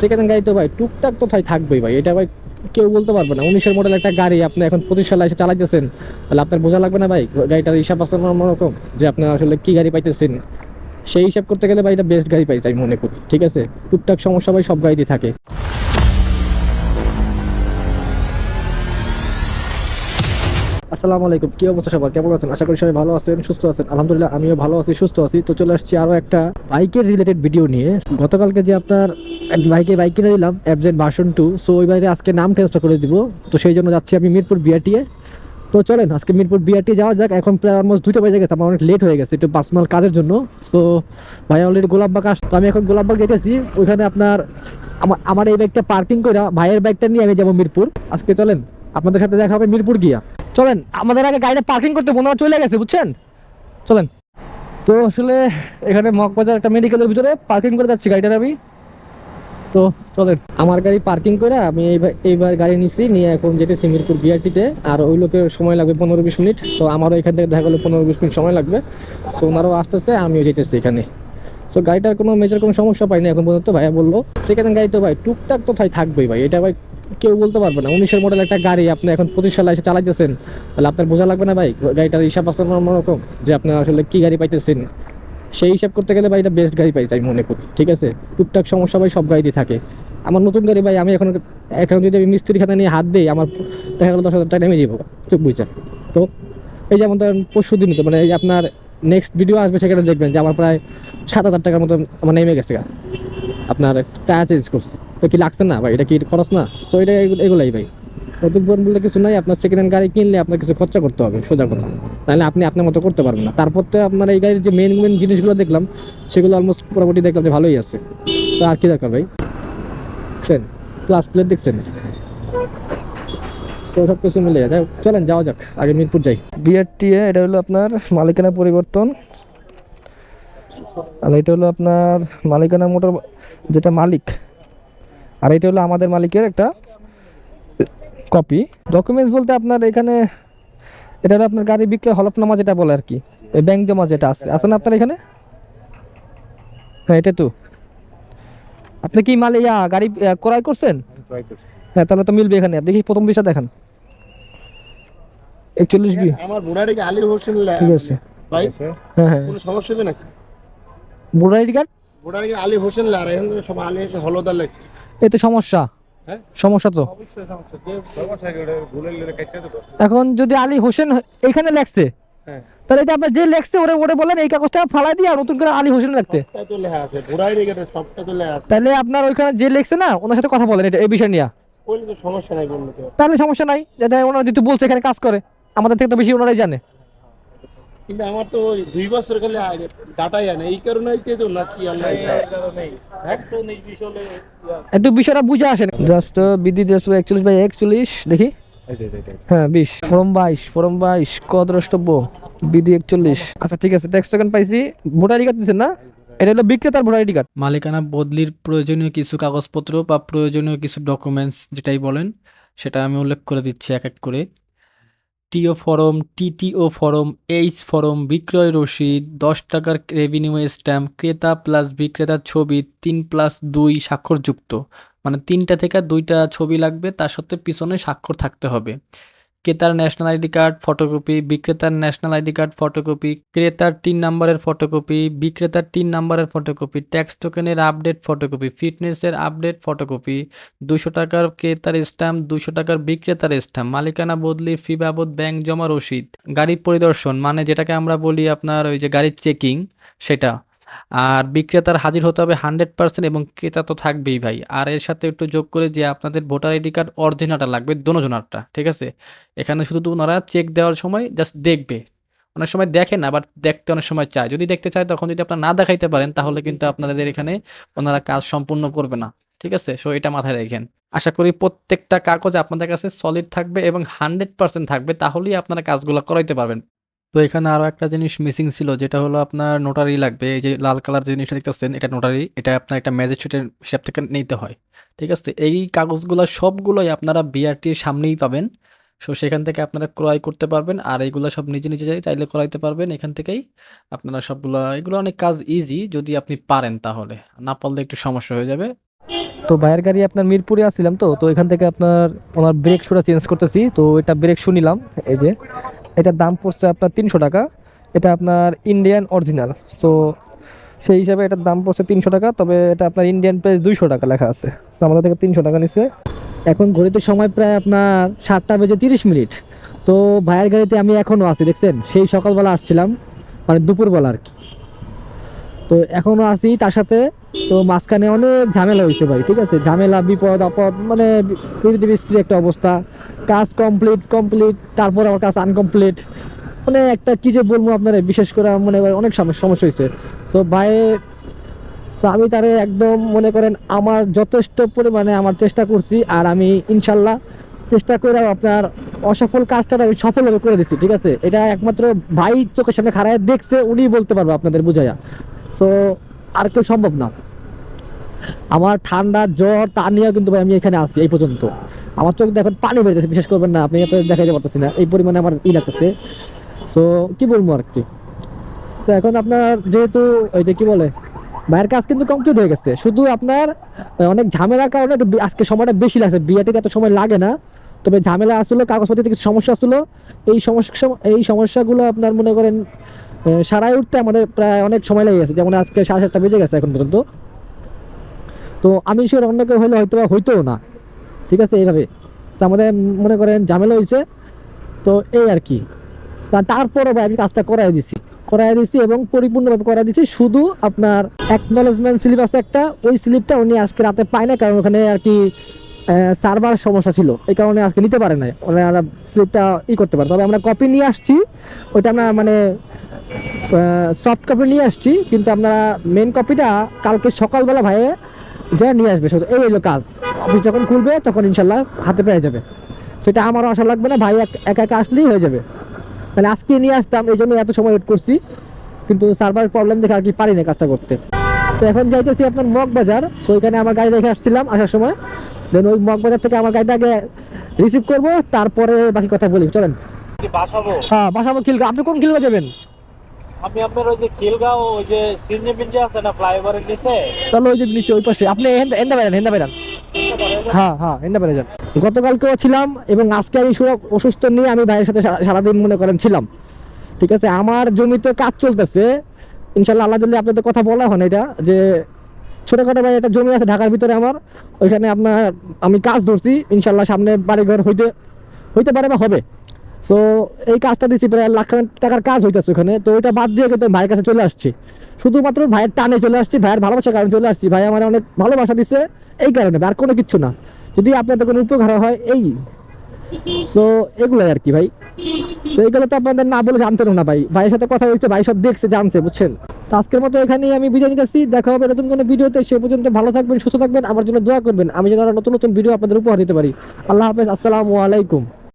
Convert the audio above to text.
Second গাড়ি তো ভাই, টুকটাক তো তাই থাকবেই ভাই। এটা ভাই কেউ বলতে পারবে না। উনিশের মডেল একটা গাড়ি, আপনি এখন পঁচিশ সালে এসে চালাইতেছেন। তাহলে আপনার বোঝা লাগবে না ভাই, গাড়িটার হিসাব আছে রকম যে আপনার আসলে কী গাড়ি পাইতেছেন? সেই হিসাব করতে গেলে ভাই এটা বেস্ট গাড়ি পাইতে আমি মনে করি। ঠিক আছে? টুকটাক সমস্যা ভাই সব গাড়িতে থাকে। আসসালামু আলাইকুম, কি অবস্থা সবার? কেমন আছেন? আশা করি সবাই ভালো আছেন, সুস্থ আছেন। আলহামদুলিল্লাহ, আমিও ভালো আছি, সুস্থ আছি। তো চলে আসছি আরও একটা বাইকের রিলেটেড ভিডিও নিয়ে। গতকালকে যে আপনার বাইকে বাইক কিনে দিলাম অ্যাবজেন ভার্সন টু সো ওই বাইরে আজকে নাম ট্রান্সফার করে দিব। তো সেই জন্য যাচ্ছি আমি মিরপুর বিআরটিএ তো চলেন, আজকে মিরপুর বিআরটি যাওয়া যাক। এখন প্রায় অলমোস্ট দুটো বেজে গেছে, আমার অনেক লেট হয়ে গেছে, একটু পার্সোনাল কাজের জন্য। তো ভাই অলরেডি গোলাপবাগ আস তো আমি এখন গোলাপবাগ যেতেছি ওইখানে আপনার আমার আমার এই বাইকটা পার্কিং করে ভাইয়ের বাইকটা নিয়ে আমি যাব মিরপুর। আজকে চলেন, আপনাদের সাথে দেখা হবে মিরপুর গিয়া। চলেন, আমাদের আগে গাড়িটা পার্কিং করতে মনে চলে গেছে, বুঝছেন? চলেন। তো আসলে এখানে মগবাজার একটা মেডিকেলের ভিতরে পার্কিং করে যাচ্ছি গাড়িটার আমি। তো চলেন, আমার গাড়ি পার্কিং করে আমি এইবার গাড়ি নিছি, নিয়ে এখন যেতেছি মিরপুর বিআরটিতে আর ওই লোকের সময় লাগবে পনেরো বিশ মিনিট। তো আমারও এখান থেকে দেখা গেলো পনেরো বিশ মিনিট সময় লাগবে। সো ওনারাও আসতেছে, আমিও যেতেছি এখানে। সো গাড়িটার কোনো মেজর কোনো সমস্যা পাইনি এখন পর্যন্ত, ভাইয়া বলল। সেকেন্ড গাড়ি তো ভাই টুকটাক তো ভাই থাকবেই ভাই। এটা ভাই কেউ বলতে পারবে না। উনিশের মডেল একটা গাড়ি আপনি এখন পঁচিশ সালে এসে চালাইতেছেন, তাহলে আপনার বোঝা লাগবে না ভাই, গাড়িটার হিসাব আছে রকম যে আপনার আসলে কি গাড়ি পাইতেছেন। সেই হিসাব করতে গেলে ভাই এটা বেস্ট গাড়ি পাইতে আমি মনে করি, ঠিক আছে? টুকটাক সমস্যা ভাই সব গাড়িতে থাকে। আমার নতুন গাড়ি ভাই, আমি এখন এখন যদি আমি মিস্ত্রি খাতা নিয়ে হাত দিই, আমার দেখা গেলো দশ হাজার টাকা নেমে যাব চোখ বুঝছে তো এই যেমন ধরেন পরশু দিনই তো মানে এই আপনার নেক্সট ভিডিও আসবে, সেখানে দেখবেন যে আমার প্রায় সাত হাজার টাকার মতো আমার নেমে গেছে। আপনার টায়ার চেঞ্জ করছে। তো কি লাগছে না ভাই? এটা কি খরচ না? তো এটা এগুলাই ভাই। ফোন বলতে কিছু নাই আপনার সেকেন্ড হ্যান্ড গাড়ি কিনলে আপনার কিছু খরচা করতে হবে সোজা কথা। তাহলে আপনি আপনার মতো করতে পারবেন না। তারপর তো আপনার এই গাড়ির যে মেন মেন জিনিসগুলো দেখলাম সেগুলো অলমোস্ট মোটামুটি দেখলাম যে ভালোই আছে। তো আর কি দরকার ভাই? দেখছেন? ক্লাস প্লেট দেখছেন? তো সব কিছু মিলে হোক, চলেন যাওয়া যাক। আগে মিরপুর যাই। বিআরটিএ এটা হলো আপনার মালিকানা পরিবর্তন। আর এটা হলো আপনার মালিকানা মোটর যেটা মালিক আর এটা হলো আমাদের মালিকের একটা কপি ডকুমেন্টস বলতে আপনার এখানে এটা হলো আপনার গাড়ি বিক্রয় হলফনামা যেটা বলে আর কি এই ব্যাংক জমা যেটা আছে। আছে না আপনার এখানে? হ্যাঁ এটা তো। আপনি কি মাল ইয়া গাড়ি ক্রয় করছেন? হ্যাঁ তাহলে তো মিলবে এখানে। দেখি প্রথম বিষয় দেখান। একচল্লিশ বি আমার বুড়ারে কি আলীর হোসেন ঠিক আছে। ভাই হ্যাঁ হ্যাঁ। কোনো সমস্যা হবে নাকি? Voter ID card? বুড়ারে Ali Hossain লে এখন সব আলী হোসেন হলদার লাগছে এই তো সমস্যা। হ্যাঁ? সমস্যা তো। এখন যদি আলী হোসেন এখানে লেখছে হ্যাঁ। তাহলে এটা আপনার যে লেখছে ওরে ওরে বলেন এই কাগজটা ফালাই দিয়ে আর নতুন করে আলী হোসেন লিখতে। তাহলে আপনার ওইখানে যে লেখছে না ওনার সাথে কথা বলেন এটা এই বিষয় নিয়ে। তাহলে সমস্যা নাই যেটা ওনারা যেহেতু বলছে এখানে কাজ করে আমাদের থেকে তো বেশি ওনারাই জানে। কিন্তু আমার তো ওই দুই বছর গেলে ডাটাই আনে এই কারণেই তো নাকি আল্লাহ একটু বিষয়টা বুঝে আসেন। জাস্ট বিধি দেড়শো একচল্লিশ বাই একচল্লিশ দেখি। হ্যাঁ বিশ। ফরম বাইশ ফরম বাইশ কত দ্রষ্টব্য বিধি একচল্লিশ। আচ্ছা ঠিক আছে টেক্সট সেকেন্ড পাইছি। ভোটার আইডি কার্ড দিচ্ছেন না? এটা হলো বিক্রেতার ভোটার আইডি কার্ড। মালিকানা বদলির প্রয়োজনীয় কিছু কাগজপত্র বা প্রয়োজনীয় কিছু ডকুমেন্টস যেটাই বলেন সেটা আমি উল্লেখ করে দিচ্ছি এক এক করে। TO form, TTO form, H form, বিক্রয় রশিদ দশ টাকার রেভিনিউ স্ট্যাম্প ক্রেতা প্লাস বিক্রেতার ছবি, তিন প্লাস দুই স্বাক্ষরযুক্ত। মানে তিনটা থেকে দুইটা ছবি লাগবে তার সত্ত্বে পিছনে স্বাক্ষর থাকতে হবে। ক্রেতার ন্যাশনাল আইডি কার্ড ফটোকপি বিক্রেতার ন্যাশনাল আইডি কার্ড ফটোকপি ক্রেতার তিন নাম্বারের ফটোকপি বিক্রেতার তিন নাম্বারের ফটোকপি ট্যাক্স টোকেনের আপডেট ফটোকপি ফিটনেসের আপডেট ফটোকপি দুশো টাকার ক্রেতার স্ট্যাম্প দুশো টাকার বিক্রেতার স্ট্যাম্প মালিকানা বদলি ফি বাবদ ব্যাংক জমা রসিদ, গাড়ি পরিদর্শন মানে যেটাকে আমরা বলি আপনার ওই যে গাড়ির চেকিং সেটা। আর বিক্রেতার হাজির হতে হবে হান্ড্রেড পার্সেন্ট এবং ক্রেতা তো থাকবেই ভাই। আর এর সাথে একটু যোগ করে যে আপনাদের ভোটার আইডি কার্ড অরিজিনালটা লাগবে দোনোজনারটা, ঠিক আছে? এখানে শুধু ওনারা চেক দেওয়ার সময় জাস্ট দেখবে। অনেক সময় দেখে না বাট দেখতে অনেক সময় চায়। যদি দেখতে চায়, তখন যদি আপনার না দেখাইতে পারেন, তাহলে কিন্তু আপনাদের এখানে ওনারা কাজ সম্পূর্ণ করবে না, ঠিক আছে? সো এটা মাথায় রাখেন। আশা করি প্রত্যেকটা কাগজ আপনাদের কাছে সলিড থাকবে এবং হান্ড্রেড পার্সেন্ট থাকবে, তাহলেই আপনারা কাজগুলো করাইতে পারবেন। তো এখানে আরও একটা জিনিস মিসিং ছিল, যেটা হলো আপনার নোটারি লাগবে। এই যে লাল কালার যে জিনিসটা দেখতেছেন, এটা নোটারি এটা আপনার একটা ম্যাজিস্ট্রেটের হিসাব থেকে নিতে হয়। ঠিক আছে? এই কাগজগুলো সবগুলোই আপনারা বিআরটির সামনেই পাবেন। সো সেখান থেকে আপনারা ক্রয় করতে পারবেন, আর এইগুলো সব নিজে নিজে চাই- চাইলে করাইতে পারবেন। এখান থেকেই আপনারা সবগুলো, এগুলো অনেক কাজ ইজি যদি আপনি পারেন তাহলে। না পারলে একটু সমস্যা হয়ে যাবে। তো বাইরের গাড়ি আপনার মিরপুরে আসছিলাম তো তো এখান থেকে আপনার, ওনার ব্রেক শুটা চেঞ্জ করতেছি। তো এটা ব্রেক শু নিলাম, এই যে। এটার দাম পড়ছে আপনার তিনশো টাকা। এটা আপনার ইন্ডিয়ান অরিজিনাল তো সেই হিসাবে এটার দাম পড়ছে তিনশো টাকা, তবে এটা আপনার ইন্ডিয়ান প্রাইস দুইশো টাকা লেখা আছে। তো আমাদের থেকে তিনশো টাকা নিচ্ছে এখন ঘড়িতে সময় প্রায় আপনার সাতটা বেজে তিরিশ মিনিট। তো ভাইয়ের গাড়িতে আমি এখনও আছি, দেখছেন? সেই সকালবেলা আসছিলাম মানে দুপুরবেলা আর কি। তো এখনও আছি তার সাথে। তো মাঝখানে অনেক ঝামেলা হয়েছে ভাই, ঠিক আছে? ঝামেলা, বিপদ, আপদ মানে পৃথিবী বিস্ত্রী একটা অবস্থা। কাজ কমপ্লিট কমপ্লিট তারপর আমার কাজ আনকমপ্লিট মানে একটা কি যে বলব আপনারা, বিশেষ করে মনে করেন অনেক সমস্যা হয়েছে তো ভাই তো আমি তারে একদম মনে করেন আমার যথেষ্ট পরিমাণে আমার চেষ্টা করছি, আর আমি ইনশাল্লাহ চেষ্টা করে আপনার অসফল কাজটা আমি সফলভাবে করে দিচ্ছি ঠিক আছে? এটা একমাত্র ভাই চোখের সামনে খাড়ায় দেখছে, উনি বলতে পারবে আপনাদের বুঝাইয়া। সো আর কেউ সম্ভব না। আমার ঠান্ডা জ্বর, তা নিয়েও কিন্তু ভাই আমি এখানে আছি, এই পর্যন্ত। আমার চোখ দেখেন পানি বেরিয়েছে বিশেষ করবেন না, আপনি আপনাদের দেখাইতে পারতেছি না, এই পরিমাণে আমার ই লাগতেছে। সো কি বলব আর কি? তো এখন আপনার যেহেতু ওই যে কি বলে, ভাইয়ের কাজ কিন্তু কমপ্লিট হয়ে গেছে। শুধু আপনার অনেক ঝামেলার কারণে আজকে সময়টা বেশি লাগছে। বিয়েটিতে এত সময় লাগে না। তবে ঝামেলা আসলো কাগজপত্রিতে কিছু সমস্যা আসলো। এই সমস্যা এই সমস্যাগুলো আপনার মনে করেন সারাই উঠতে আমাদের প্রায় অনেক সময় লেগে গেছে। যেমন আজকে সাড়ে সাতটা বেজে গেছে এখন পর্যন্ত। তো আমি সে অন্য কেউ হলে হয়তো বা হইতোও না। ঠিক আছে, এইভাবে। তো আমাদের মনে করেন ঝামেলা হয়েছে। তো এই আর কি। তা তারপরও ভাই আমি কাজটা করাই দিছি। করাই দিছি এবং পরিপূর্ণভাবে করাই দিছি। শুধু আপনার অ্যাকনোলেজমেন্ট স্লিপ আছে একটা। ওই স্লিপটা উনি আজকে রাতে পায় না কারণ ওখানে আর কি সার্ভার সমস্যা ছিল। এই কারণে আজকে নিতে পারে নাই। ওনারা স্লিপটা ই করতে পারে। তবে আমরা কপি নিয়ে আসছি। ওইটা আমরা মানে সফট কপি নিয়ে আসছি। কিন্তু আপনারা মেন কপিটা কালকে সকালবেলা ভাইয়ে যা নিয়ে আসবে শুধু এই হলো কাজ। অফিস যখন খুলবে তখন ইনশাল্লাহ হাতে পেয়ে যাবে। সেটা আমারও আশা লাগবে না ভাই এক- একা একা আসলেই হয়ে যাবে। তাহলে আজকে নিয়ে আসতাম এই জন্য এত সময় ওয়েট করছি। কিন্তু সার্ভার প্রবলেম দেখে আর কি পারি না কাজটা করতে। তো এখন যাইতেছি আপনার মগ বাজার। তো ওইখানে আমার গাড়ি রেখে আসছিলাম আসার সময়। দেন ওই মগ বাজার থেকে আমার গাড়িটা আগে রিসিভ করব তারপরে বাকি কথা বলি। চলেন। হ্যাঁ বাসাবো খিলগা আপনি কোন খিলগা যাবেন? আমি আপনার ওই যে খিলগাঁও, ওই যে সিনজি পিঞ্জি আছে না ফ্লাইওভারের নিচে? তাহলে ওই যে নিচে, ওই পাশে। আপনি হেন্দা বেরান হেন্দা বেরান হ্যাঁ হ্যাঁ হেন্দা বেড়ে যান গতকালকেও ছিলাম এবং আজকে আমি সুরা- অসুস্থ নিয়ে আমি ভাইয়ের সাথে সারা- সারাদিন মনে করেন ছিলাম। ঠিক আছে? আমার জমিতে কাজ চলতেছে। ইনশাল্লাহ আল্লাহ দিল্লি আপনাদের কথা বলা হয় না এটা, যে ছোটখাটো ভাই একটা জমি আছে ঢাকার ভিতরে আমার। ওইখানে আপনার আমি কাজ ধরছি। ইনশাল্লাহ সামনে বাড়িঘর হইতে হইতে পারে বা হবে। সো এই কাজটা দিচ্ছি প্রায় লাখ টাকার কাজ হইতেছে ওখানে। তো ওইটা বাদ দিয়ে কিন্তু ভাইয়ের কাছে চলে আসছি। শুধুমাত্র ভাইয়ের টানে চলে আসছি, ভাইয়ের ভালোবাসার কারণে চলে আসছি। ভাই আমার অনেক ভালোবাসা দিচ্ছে এই কারণে আর কোনো কিচ্ছু না। যদি আপনাদের কোনো উপকার হয়, এই। সো এগুলোই আর কি, ভাই। তো এইগুলো তো আপনাদের না বলে জানতেন না, ভাই। ভাইয়ের সাথে কথা হয়েছে ভাই সব দেখছে, জানছে, বুঝছেন? তো আজকের মতো এখানেই আমি বিদায় নিতেছি। দেখা হবে নতুন কোনো ভিডিওতে। সে পর্যন্ত ভালো থাকবেন, সুস্থ থাকবেন। আমার জন্য দোয়া করবেন। আমি যেন নতুন নতুন ভিডিও আপনাদের উপহার দিতে পারি। আল্লাহ হাফেজ। আসসালামু আলাইকুম।